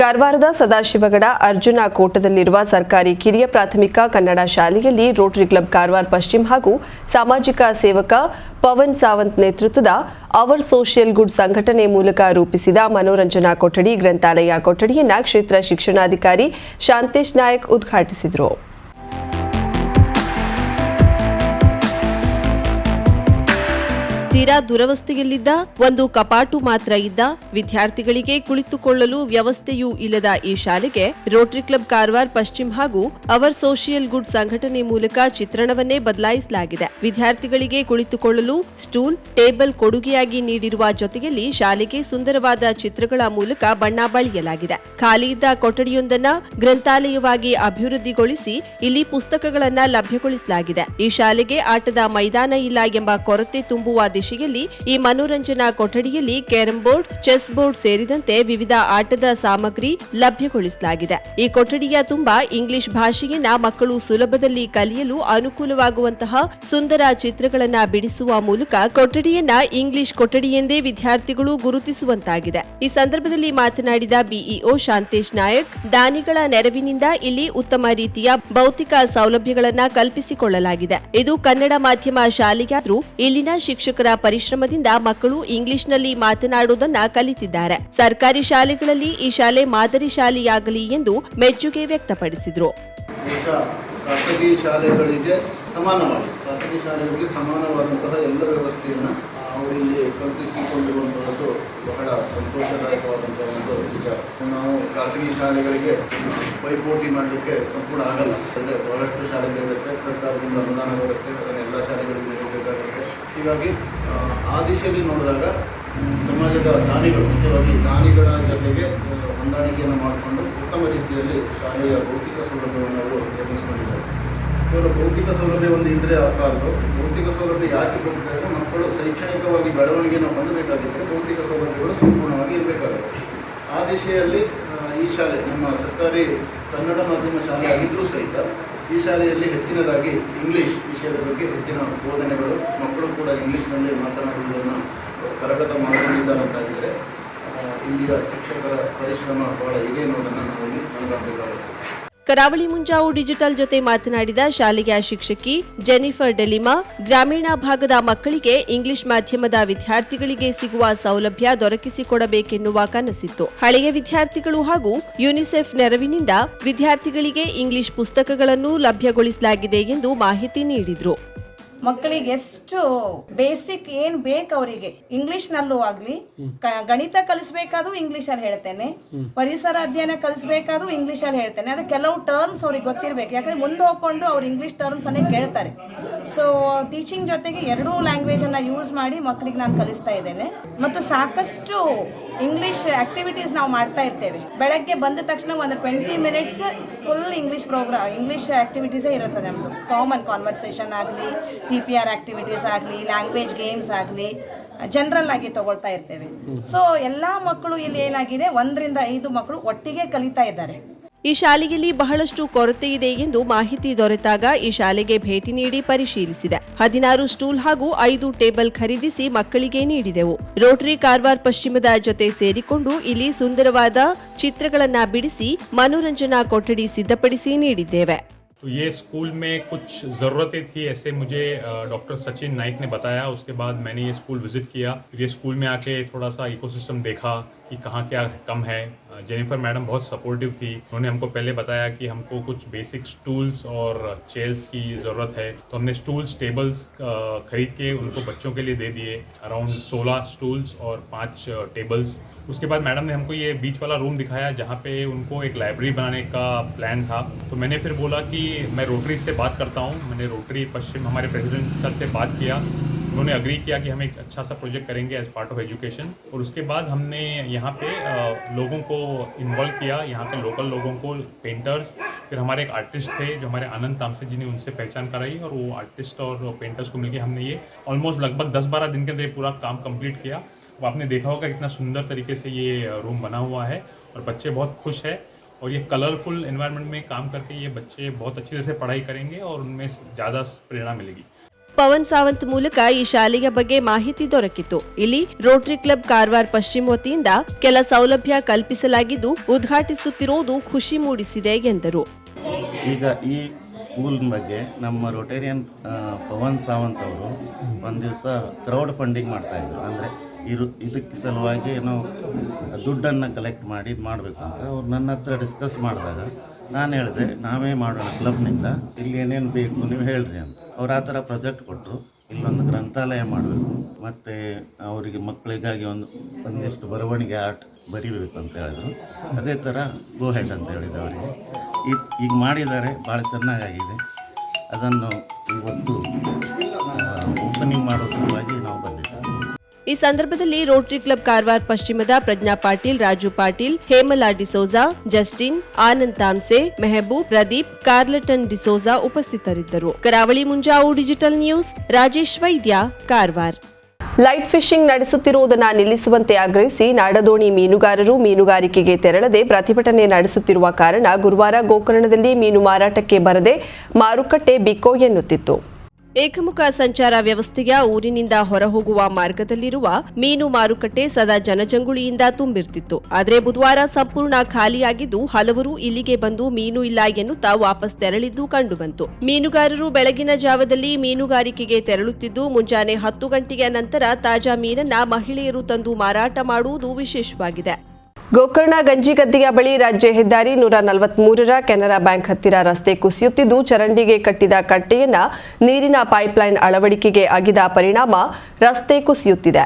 ಕಾರವಾರದ ಸದಾಶಿವಗಡ ಅರ್ಜುನ ಕೋಟದಲ್ಲಿರುವ ಸರ್ಕಾರಿ ಕಿರಿಯ ಪ್ರಾಥಮಿಕ ಕನ್ನಡ ಶಾಲೆಯಲ್ಲಿ ರೋಟರಿ ಕ್ಲಬ್ ಕಾರವಾರ ಪಶ್ಚಿಮ ಹಾಗೂ ಸಾಮಾಜಿಕ ಸೇವಕ ಪವನ್ ಸಾವಂತ್ ನೇತೃತ್ವದ ಅವರ್ ಸೋಷಿಯಲ್ ಗುಡ್ ಸಂಘಟನೆ ಮೂಲಕ ರೂಪಿಸಿದ ಮನೋರಂಜನಾ ಕೊಠಡಿ, ಗ್ರಂಥಾಲಯ ಕೊಠಡಿಯನ್ನ ಕ್ಷೇತ್ರ ಶಿಕ್ಷಣಾಧಿಕಾರಿ ಶಾಂತೇಶ್ ನಾಯಕ್ ಉದ್ಘಾಟಿಸಿದರು. ತೀರಾ ದುರವಸ್ಥೆಯಲ್ಲಿದ್ದ, ಒಂದು ಕಪಾಟು ಮಾತ್ರ ಇದ್ದ, ವಿದ್ಯಾರ್ಥಿಗಳಿಗೆ ಕುಳಿತುಕೊಳ್ಳಲು ವ್ಯವಸ್ಥೆಯೂ ಇಲ್ಲದ ಈ ಶಾಲೆಗೆ ರೋಟರಿ ಕ್ಲಬ್ ಕಾರವಾರ್ ಪಶ್ಚಿಮ ಹಾಗೂ ಅವರ್ ಸೋಷಿಯಲ್ ಗುಡ್ ಸಂಘಟನೆ ಮೂಲಕ ಚಿತ್ರಣವನ್ನೇ ಬದಲಾಯಿಸಲಾಗಿದೆ. ವಿದ್ಯಾರ್ಥಿಗಳಿಗೆ ಕುಳಿತುಕೊಳ್ಳಲು ಸ್ಟೂಲ್ ಟೇಬಲ್ ಕೊಡುಗೆಯಾಗಿ ನೀಡಿರುವ ಜೊತೆಯಲ್ಲಿ ಶಾಲೆಗೆ ಸುಂದರವಾದ ಚಿತ್ರಗಳ ಮೂಲಕ ಬಣ್ಣ ಬಳಿಯಲಾಗಿದೆ. ಖಾಲಿ ಇದ್ದ ಕೊಠಡಿಯೊಂದನ್ನ ಗ್ರಂಥಾಲಯವಾಗಿ ಅಭಿವೃದ್ಧಿಗೊಳಿಸಿ ಇಲ್ಲಿ ಪುಸ್ತಕಗಳನ್ನ ಲಭ್ಯಗೊಳಿಸಲಾಗಿದೆ. ಈ ಶಾಲೆಗೆ ಆಟದ ಮೈದಾನ ಇಲ್ಲ ಎಂಬ ಕೊರತೆ ತುಂಬುವ ದಿಶೆಯಲ್ಲಿ ಈ ಮನೋರಂಜನಾ ಕೊಠಡಿಯಲ್ಲಿ ಕ್ಯಾರಂ ಬೋರ್ಡ್ ಚೆಸ್ ಬೋರ್ಡ್ ಸೇರಿದಂತೆ ವಿವಿಧ ಆಟದ ಸಾಮಗ್ರಿ ಲಭ್ಯಗೊಳಿಸಲಾಗಿದೆ. ಈ ಕೊಠಡಿಯ ತುಂಬಾ ಇಂಗ್ಲಿಷ್ ಭಾಷೆಯನ್ನ ಮಕ್ಕಳು ಸುಲಭದಲ್ಲಿ ಕಲಿಯಲು ಅನುಕೂಲವಾಗುವಂತಹ ಸುಂದರ ಚಿತ್ರಗಳನ್ನ ಬಿಡಿಸುವ ಮೂಲಕ ಕೊಠಡಿಯನ್ನ ಇಂಗ್ಲಿಷ್ ಕೊಠಡಿ ಎಂದೇ ವಿದ್ಯಾರ್ಥಿಗಳು ಗುರುತಿಸುವಂತಾಗಿದೆ. ಈ ಸಂದರ್ಭದಲ್ಲಿ ಮಾತನಾಡಿದ ಬಿಇಒ ಶಾಂತೇಶ್ ನಾಯಕ್, ದಾನಿಗಳ ನೆರವಿನಿಂದ ಇಲ್ಲಿ ಉತ್ತಮ ರೀತಿಯ ಭೌತಿಕ ಸೌಲಭ್ಯಗಳನ್ನ ಕಲ್ಪಿಸಿಕೊಳ್ಳಲಾಗಿದೆ. ಇದು ಕನ್ನಡ ಮಾಧ್ಯಮ ಶಾಲೆಯಾದರೂ ಇಲ್ಲಿನ ಶಿಕ್ಷಕರ ಪರಿಶ್ರಮದಿಂದ ಮಕ್ಕಳು ಇಂಗ್ಲಿಷ್ನಲ್ಲಿ ಮಾತನಾಡುವುದನ್ನ ಕಲಿತಿದ್ದಾರೆ. ಸರ್ಕಾರಿ ಶಾಲೆಗಳಲ್ಲಿ ಈ ಶಾಲೆ ಮಾದರಿ ಶಾಲೆಯಾಗಲಿ ಎಂದು ಮೆಚ್ಚುಗೆ ವ್ಯಕ್ತಪಡಿಸಿದರು. ಖಾಸಗಿ ಶಾಲೆಗಳಿಗೆ ಸಮಾನವಾಗಿ, ಖಾಸಗಿ ಶಾಲೆಗಳಿಗೆ ಸಮಾನವಾದಂತಹ ಎಲ್ಲ ವ್ಯವಸ್ಥೆಯನ್ನು ಅವರು ಇಲ್ಲಿ ಕಲ್ಪಿಸಿಕೊಂಡಿರುವಂತಹದ್ದು ಬಹಳ ಸಂತೋಷದಾಯಕವಾದಂತಹ ಒಂದು ವಿಚಾರ. ನಾವು ಖಾಸಗಿ ಶಾಲೆಗಳಿಗೆ ಪೈಪೋಟಿ ಮಾಡಲಿಕ್ಕೆ ಸಂಪೂರ್ಣ ಆಗಲ್ಲ. ಅಂದರೆ ಬಹಳಷ್ಟು ಶಾಲೆಗಳಿರುತ್ತೆ, ಸರ್ಕಾರದಿಂದ ಅನುದಾನ ಬರುತ್ತೆ ಅದನ್ನು ಎಲ್ಲ ಶಾಲೆಗಳಿಗೂ ಹೋಗಬೇಕಾಗುತ್ತೆ ಹೀಗಾಗಿ ಆ, ದಿಶೆಯಲ್ಲಿ ನೋಡಿದಾಗ ಸಮಾಜದ ದಾನಿಗಳು ಮುಖ್ಯವಾಗಿ ದಾನಿಗಳ ಜೊತೆಗೆ ಹೊಂದಾಣಿಕೆಯನ್ನು ಮಾಡಿಕೊಂಡು ಉತ್ತಮ ರೀತಿಯಲ್ಲಿ ಶಾಲೆಯ ಭೌತಿಕ ಸೌಲಭ್ಯವನ್ನು ಅವರು ನಿರ್ಮಿಸಿಕೊಂಡಿದ್ದಾರೆ. ಕೇವಲ ಭೌತಿಕ ಸೌಲಭ್ಯ ಒಂದು ಇದ್ದರೆ ಸಾಲದು. ಭೌತಿಕ ಸೌಲಭ್ಯ ಯಾಕೆ ಬೇಕಾದರೆ ಮಕ್ಕಳು ಶೈಕ್ಷಣಿಕವಾಗಿ ಬೆಳವಣಿಗೆಯನ್ನು ಹೊಂದಬೇಕಾಗಿದ್ದರೆ ಭೌತಿಕ ಸೌಲಭ್ಯಗಳು ಸಂಪೂರ್ಣವಾಗಿ ಇರಬೇಕಾಗುತ್ತೆ. ಆ ದಿಶೆಯಲ್ಲಿ ಈ ಶಾಲೆ ನಮ್ಮ ಸರ್ಕಾರಿ ಕನ್ನಡ ಮಾಧ್ಯಮ ಶಾಲೆ ಆಗಿದ್ದರೂ ಸಹಿತ ಈ ಶಾಲೆಯಲ್ಲಿ ಹೆಚ್ಚಿನದಾಗಿ ಇಂಗ್ಲಿಷ್ ವಿಷಯದ ಬಗ್ಗೆ ಹೆಚ್ಚಿನ ಬೋಧನೆಗಳು ಮಕ್ಕಳು ಕೂಡ ಇಂಗ್ಲಿಷ್ನಲ್ಲಿ ಮಾತನಾಡುವುದನ್ನು ಕರಗತ ಮಾಡಿಕೊಂಡಿದ್ದಾರಂತಾಗಿದ್ದರೆ ಆ, ಇಲ್ಲಿಯ ಶಿಕ್ಷಕರ ಪರಿಶ್ರಮ ಬಹಳ ಇದೆ ಅನ್ನೋದನ್ನು ನಾವು ಇಲ್ಲಿ ಕರಾವಳಿ ಮುಂಜಾವು ಡಿಜಿಟಲ್ ಜೊತೆ ಮಾತನಾಡಿದ ಶಾಲೆಯ ಶಿಕ್ಷಕಿ ಜೆನಿಫರ್ ಡೆಲಿಮಾ, ಗ್ರಾಮೀಣ ಭಾಗದ ಮಕ್ಕಳಿಗೆ ಇಂಗ್ಲಿಷ್ ಮಾಧ್ಯಮದ ವಿದ್ಯಾರ್ಥಿಗಳಿಗೆ ಸಿಗುವ ಸೌಲಭ್ಯ ದೊರಕಿಸಿಕೊಡಬೇಕೆನ್ನುವ ಕನಸಿತ್ತು. ಹಳೆಯ ವಿದ್ಯಾರ್ಥಿಗಳು ಹಾಗೂ ಯುನಿಸೆಫ್ ನೆರವಿನಿಂದ ವಿದ್ಯಾರ್ಥಿಗಳಿಗೆ ಇಂಗ್ಲಿಷ್ ಪುಸ್ತಕಗಳನ್ನು ಲಭ್ಯಗೊಳಿಸಲಾಗಿದೆ ಎಂದು ಮಾಹಿತಿ ನೀಡಿದರು. ಮಕ್ಕಳಿಗೆ ಎಷ್ಟು ಬೇಸಿಕ್ ಏನ್ ಬೇಕು ಅವರಿಗೆ. ಇಂಗ್ಲಿಷ್ ನಲ್ಲೂ ಆಗ್ಲಿ ಗಣಿತ ಕಲಿಸ್ಬೇಕಾದ್ರೂ ಇಂಗ್ಲಿಷ್ ಅಲ್ಲಿ ಹೇಳ್ತೇನೆ. ಪರಿಸರ ಅಧ್ಯಯನ ಕಲಿಸ್ಬೇಕಾದ್ರೂ ಇಂಗ್ಲಿಷ್ ಅಲ್ಲಿ ಹೇಳ್ತೇನೆ. ಅಂದ್ರೆ ಕೆಲವು ಟರ್ಮ್ಸ್ ಅವ್ರಿಗೆ ಗೊತ್ತಿರ್ಬೇಕು. ಯಾಕಂದ್ರೆ ಮುಂದೆ ಹೋಗ್ಕೊಂಡು ಅವ್ರು ಇಂಗ್ಲಿಷ್ ಟರ್ಮ್ಸ್ ಅನ್ನೇ ಕೇಳ್ತಾರೆ. ಸೊ ಟೀಚಿಂಗ್ ಜೊತೆಗೆ ಎರಡೂ ಲ್ಯಾಂಗ್ವೇಜನ್ನು ಯೂಸ್ ಮಾಡಿ ಮಕ್ಕಳಿಗೆ ನಾನು ಕಲಿಸ್ತಾ ಇದ್ದೇನೆ. ಮತ್ತು ಸಾಕಷ್ಟು ಇಂಗ್ಲೀಷ್ ಆಕ್ಟಿವಿಟೀಸ್ ನಾವು ಮಾಡ್ತಾ ಇರ್ತೇವೆ. ಬೆಳಗ್ಗೆ ಬಂದ ತಕ್ಷಣ ಒಂದು twenty minutes full English program English ಆ್ಯಕ್ಟಿವಿಟೀಸೇ ಇರುತ್ತೆ ನಮ್ಮದು ಕಾಮನ್ ಕಾನ್ವರ್ಸೇಷನ್ ಆಗಲಿ ಟಿ ಪಿ ಆರ್ ಆ್ಯಕ್ಟಿವಿಟೀಸ್ ಆಗಲಿ ಲ್ಯಾಂಗ್ವೇಜ್ ಗೇಮ್ಸ್ ಆಗಲಿ ಜನರಲ್ ಆಗಿ ತಗೊಳ್ತಾ ಇರ್ತೇವೆ. ಸೊ ಎಲ್ಲ ಮಕ್ಕಳು ಇಲ್ಲಿ ಏನಾಗಿದೆ? ಒಂದರಿಂದ ಐದು ಮಕ್ಕಳು ಒಟ್ಟಿಗೆ ಕಲಿತಾ ಇದ್ದಾರೆ. ಈ ಶಾಲೆಯಲ್ಲಿ ಬಹಳಷ್ಟು ಕೊರತೆ ಇದೆ ಎಂದು ಮಾಹಿತಿ ದೊರೆತಾಗ ಈ ಶಾಲೆಗೆ ಭೇಟಿ ನೀಡಿ ಪರಿಶೀಲಿಸಿದೆ ಹದಿನಾರು ಸ್ಟೂಲ್ ಹಾಗೂ ಐದು ಟೇಬಲ್ ಖರೀದಿಸಿ ಮಕ್ಕಳಿಗೆ ನೀಡಿದೆವು ರೋಟರಿ ಕಾರವಾರ ಪಶ್ಚಿಮದ ಜೊತೆ ಸೇರಿಕೊಂಡು ಇಲ್ಲಿ ಸುಂದರವಾದ ಚಿತ್ರಗಳನ್ನ ಬಿಡಿಸಿ ಮನೋರಂಜನಾ ಕೊಠಡಿ ಸಿದ್ಧಪಡಿಸಿ ನೀಡಿದ್ದೇವೆ तो ये स्कूल में कुछ ज़रूरतें थी ऐसे मुझे अ, डॉक्टर सचिन नाइक ने बताया उसके बाद मैंने ये स्कूल विज़िट किया फिर ये स्कूल में आके थोड़ा सा इकोसिस्टम देखा कि कहाँ क्या कम है अ, जेनिफर मैडम बहुत सपोर्टिव थी। उन्होंने हमको पहले बताया कि हमको कुछ बेसिक स्टूल्स और चेयर्स की ज़रूरत है। तो हमने स्टूल्स टेबल्स खरीद के उनको बच्चों के लिए दे दिए। अराउंड 16 स्टूल्स और पाँच टेबल्स उसके बाद मैडम ने हमको ये बीच वाला रूम दिखाया, जहाँ पे उनको एक लाइब्रेरी बनाने का प्लान था। तो मैंने फिर बोला कि मैं रोटरी से बात करता हूँ। मैंने रोटरी पश्चिम हमारे प्रेसिडेंट सर से बात किया। उन्होंने अग्री किया कि हम एक अच्छा सा प्रोजेक्ट करेंगे एज पार्ट ऑफ़ एजुकेशन और उसके बाद हमने यहाँ पे लोगों को इन्वॉल्व किया, यहाँ के लोकल लोगों को पेंटर्स फिर हमारे एक आर्टिस्ट थे जो हमारे आनंद तामसे जी ने उनसे पहचान कराई और वो आर्टिस्ट और पेंटर्स को मिलकर हमने ये ऑलमोस्ट लगभग दस बारह दिन के अंदर पूरा काम कंप्लीट किया। अब आपने देखा होगा कितना सुंदर तरीके से ये रूम बना हुआ है और बच्चे बहुत खुश है और ये कलरफुल एनवायरनमेंट में काम करके ये बच्चे बहुत अच्छी तरह से पढ़ाई करेंगे और उनमें ज़्यादा प्रेरणा मिलेगी। ಪವನ್ ಸಾವಂತ್ ಮೂಲಕ ಈ ಶಾಲೆಯ ಬಗ್ಗೆ ಮಾಹಿತಿ ದೊರಕಿತು. ಇಲ್ಲಿ ರೋಟರಿ ಕ್ಲಬ್ ಕಾರವಾರ ಪಶ್ಚಿಮ ವತಿಯಿಂದ ಕೆಲ ಸೌಲಭ್ಯ ಕಲ್ಪಿಸಲಾಗಿದ್ದು, ಉದ್ಘಾಟಿಸುತ್ತಿರುವುದು ಖುಷಿ ಮೂಡಿಸಿದೆ ಎಂದರು. ಈಗ ಈ ಸ್ಕೂಲ್ ಬಗ್ಗೆ ನಮ್ಮ ರೊಟೇರಿಯನ್ ಪವನ್ ಸಾವಂತ್ ಅವರು ಒಂದು ದಿವಸ ಕ್ರೌಡ್ ಫಂಡಿಂಗ್ ಮಾಡ್ತಾಯಿದ್ರು ಅಂದರೆ ಇರು, ಇದಕ್ಕೆ ಸಲುವಾಗಿ ಏನೋ ದುಡ್ಡನ್ನು ಕಲೆಕ್ಟ್ ಮಾಡಿ ಇದು ಮಾಡಬೇಕು ಅಂತ ಅವ್ರು ನನ್ನ ಹತ್ರ ಡಿಸ್ಕಸ್ ಮಾಡಿದಾಗ ನಾನು ಹೇಳಿದೆ, ನಾವೇ ಮಾಡೋಣ ಕ್ಲಬ್ನಿಂದ ಇಲ್ಲಿ ಏನೇನು ಬೇಕು ನೀವು ಹೇಳ್ರಿ ಅಂತ. ಅವ್ರು ಆ ಥರ ಪ್ರಾಜೆಕ್ಟ್ ಕೊಟ್ಟರು ಇಲ್ಲೊಂದು ಗ್ರಂಥಾಲಯ ಮಾಡಬೇಕು. ಮತ್ತು ಅವರಿಗೆ ಮಕ್ಕಳಿಗಾಗಿ ಒಂದು, ಒಂದಿಷ್ಟು ಬರವಣಿಗೆ ಆರ್ಟ್ ಬರಿಬೇಕು ಅಂತ ಹೇಳಿದ್ರು. ಅದೇ ಥರ ಗೋ ಹೆಡ್ ಅಂತ ಹೇಳಿದ್ರು ಅವರಿಗೆ. ಈಗ ಈಗ ಮಾಡಿದ್ದಾರೆ, ಭಾಳ ಚೆನ್ನಾಗಾಗಿದೆ. ಅದನ್ನು ಇವತ್ತು ಓಪನಿಂಗ್ ಮಾಡೋ ಸಲುವಾಗಿ ನಾವು ಈ ಸಂದರ್ಭದಲ್ಲಿ ರೋಟರಿ ಕ್ಲಬ್ ಕಾರವಾರ ಪಶ್ಚಿಮದ ಪ್ರಜ್ಞಾ ಪಾಟೀಲ್, ರಾಜು ಪಾಟೀಲ್ ಹೇಮಲಾ ಡಿಸೋಜಾ ಜಸ್ಟಿನ್, ಆನಂದ್ ತಾಮ್ಸೆ ಮೆಹಬೂಬ್ ಪ್ರದೀಪ್, ಕಾರ್ಲಟನ್ ಡಿಸೋಜಾ ಉಪಸ್ಥಿತರಿದ್ದರು. ಕರಾವಳಿ ಮುಂಜಾವು ಡಿಜಿಟಲ್ ನ್ಯೂಸ್, ರಾಜೇಶ್ ವೈದ್ಯ, ಕಾರವಾರ. ಲೈಟ್ ಫಿಶಿಂಗ್ ನಡೆಸುತ್ತಿರುವುದನ್ನು ನಿಲ್ಲಿಸುವಂತೆ ಆಗ್ರಹಿಸಿ ನಾಡದೋಣಿ ಮೀನುಗಾರರು ಮೀನುಗಾರಿಕೆಗೆ ತೆರಳದೆ ಪ್ರತಿಭಟನೆ ನಡೆಸುತ್ತಿರುವ ಕಾರಣ ಗುರುವಾರ ಗೋಕರ್ಣದಲ್ಲಿ ಮೀನು ಮಾರಾಟಕ್ಕೆ ಬರದೆ ಮಾರುಕಟ್ಟೆ ಬಿಕೋ ಎನ್ನುತ್ತಿತ್ತು. ಏಕಮುಖ ಸಂಚಾರ ವ್ಯವಸ್ಥೆಯ ಊರಿನಿಂದ ಹೊರಹೋಗುವ ಮಾರ್ಗದಲ್ಲಿರುವ ಮೀನು ಮಾರುಕಟ್ಟೆ ಸದಾ ಜನಜಂಗುಳಿಯಿಂದ ತುಂಬಿರ್ತಿತ್ತು. ಆದರೆ ಬುಧವಾರ ಸಂಪೂರ್ಣ ಖಾಲಿಯಾಗಿದ್ದು ಹಲವರು ಇಲ್ಲಿಗೆ ಬಂದು ಮೀನು ಇಲ್ಲ ಎನ್ನುತ್ತಾ ವಾಪಸ್ ತೆರಳಿದ್ದು ಕಂಡುಬಂತು. ಮೀನುಗಾರರು ಬೆಳಗಿನ ಜಾವದಲ್ಲಿ ಮೀನುಗಾರಿಕೆಗೆ ತೆರಳುತ್ತಿದ್ದು ಮುಂಜಾನೆ ಹತ್ತು ಗಂಟೆಯ ನಂತರ ತಾಜಾ ಮೀನನ್ನ ಮಹಿಳೆಯರು ತಂದು ಮಾರಾಟ ಮಾಡುವುದು ವಿಶೇಷವಾಗಿದೆ. ಗೋಕರ್ಣ ಗಂಜಿಗದ್ದೆಯ ಬಳಿ ರಾಜ್ಯ ಹೆದ್ದಾರಿ ನೂರ ನಲವತ್ಮೂರರ ಕೆನರಾ ಬ್ಯಾಂಕ್ ಹತ್ತಿರ ರಸ್ತೆ ಕುಸಿಯುತ್ತಿದ್ದು, ಚರಂಡಿಗೆ ಕಟ್ಟಿದ ಕಟ್ಟೆಯನ್ನ ನೀರಿನ ಪೈಪ್ಲೈನ್ ಅಳವಡಿಕೆಗೆ ಅಗಿದ ಪರಿಣಾಮ ರಸ್ತೆ ಕುಸಿಯುತ್ತಿದೆ.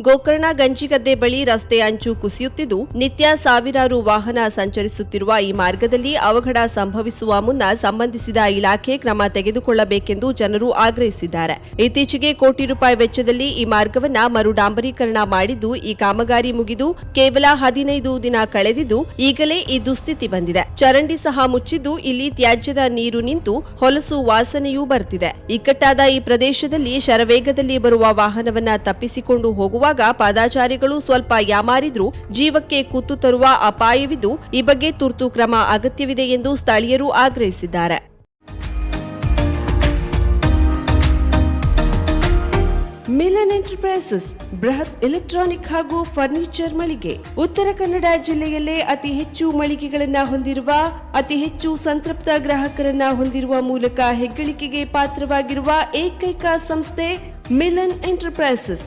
ಗೋಕರ್ಣ ಗಂಜಿಗದ್ದೆ ಬಳಿ ರಸ್ತೆ ಅಂಚು ಕುಸಿಯುತ್ತಿದ್ದು, ನಿತ್ಯ ಸಾವಿರಾರು ವಾಹನ ಸಂಚರಿಸುತ್ತಿರುವ ಈ ಮಾರ್ಗದಲ್ಲಿ ಅವಘಡ ಸಂಭವಿಸುವ ಮುನ್ನ ಸಂಬಂಧಿಸಿದ ಇಲಾಖೆ ಕ್ರಮ ತೆಗೆದುಕೊಳ್ಳಬೇಕೆಂದು ಜನರು ಆಗ್ರಹಿಸಿದ್ದಾರೆ. ಇತ್ತೀಚೆಗೆ ಕೋಟಿ ರೂಪಾಯಿ ವೆಚ್ಚದಲ್ಲಿ ಈ ಮಾರ್ಗವನ್ನ ಮರು ಡಾಂಬರೀಕರಣ ಮಾಡಿದ್ದು, ಈ ಕಾಮಗಾರಿ ಮುಗಿದು ಕೇವಲ ಹದಿನೈದು ದಿನ ಕಳೆದಿದ್ದು, ಈಗಲೇ ಈ ದುಸ್ಥಿತಿ ಬಂದಿದೆ. ಚರಂಡಿ ಸಹ ಮುಚ್ಚಿದ್ದು, ಇಲ್ಲಿ ತ್ಯಾಜ್ಯದ ನೀರು ನಿಂತು ಹೊಲಸು ವಾಸನೆಯೂ ಬರ್ತಿದೆ. ಇಕ್ಕಟ್ಟಾದ ಈ ಪ್ರದೇಶದಲ್ಲಿ ಶರವೇಗದಲ್ಲಿ ಬರುವ ವಾಹನವನ್ನ ತಪ್ಪಿಸಿಕೊಂಡು ಹೋಗುವಾಗ ಪಾದಾಚಾರಿಗಳು ಸ್ವಲ್ಪ ಯಾಮಾರಿದ್ರೂ ಜೀವಕ್ಕೆ ಕುತ್ತು ತರುವ ಅಪಾಯವಿದ್ದು ಈ ಬಗ್ಗೆ ತುರ್ತು ಕ್ರಮ ಅಗತ್ಯವಿದೆ ಎಂದು ಸ್ಥಳೀಯರು ಆಗ್ರಹಿಸಿದ್ದಾರೆ. ಮಿಲನ್ ಎಂಟರ್ಪ್ರೈಸಸ್, ಬೃಹತ್ ಎಲೆಕ್ಟ್ರಾನಿಕ್ ಹಾಗೂ ಫರ್ನಿಚರ್ ಮಳಿಗೆ. ಉತ್ತರ ಕನ್ನಡ ಜಿಲ್ಲೆಯಲ್ಲೇ ಅತಿ ಹೆಚ್ಚು ಮಳಿಗೆಗಳನ್ನ ಹೊಂದಿರುವ, ಅತಿ ಹೆಚ್ಚು ಸಂತೃಪ್ತ ಗ್ರಾಹಕರನ್ನ ಹೊಂದಿರುವ ಮೂಲಕ ಹೆಗ್ಗಳಿಕೆಗೆ ಪಾತ್ರವಾಗಿರುವ ಏಕೈಕ ಸಂಸ್ಥೆ ಮಿಲನ್ ಎಂಟರ್ಪ್ರೈಸಸ್.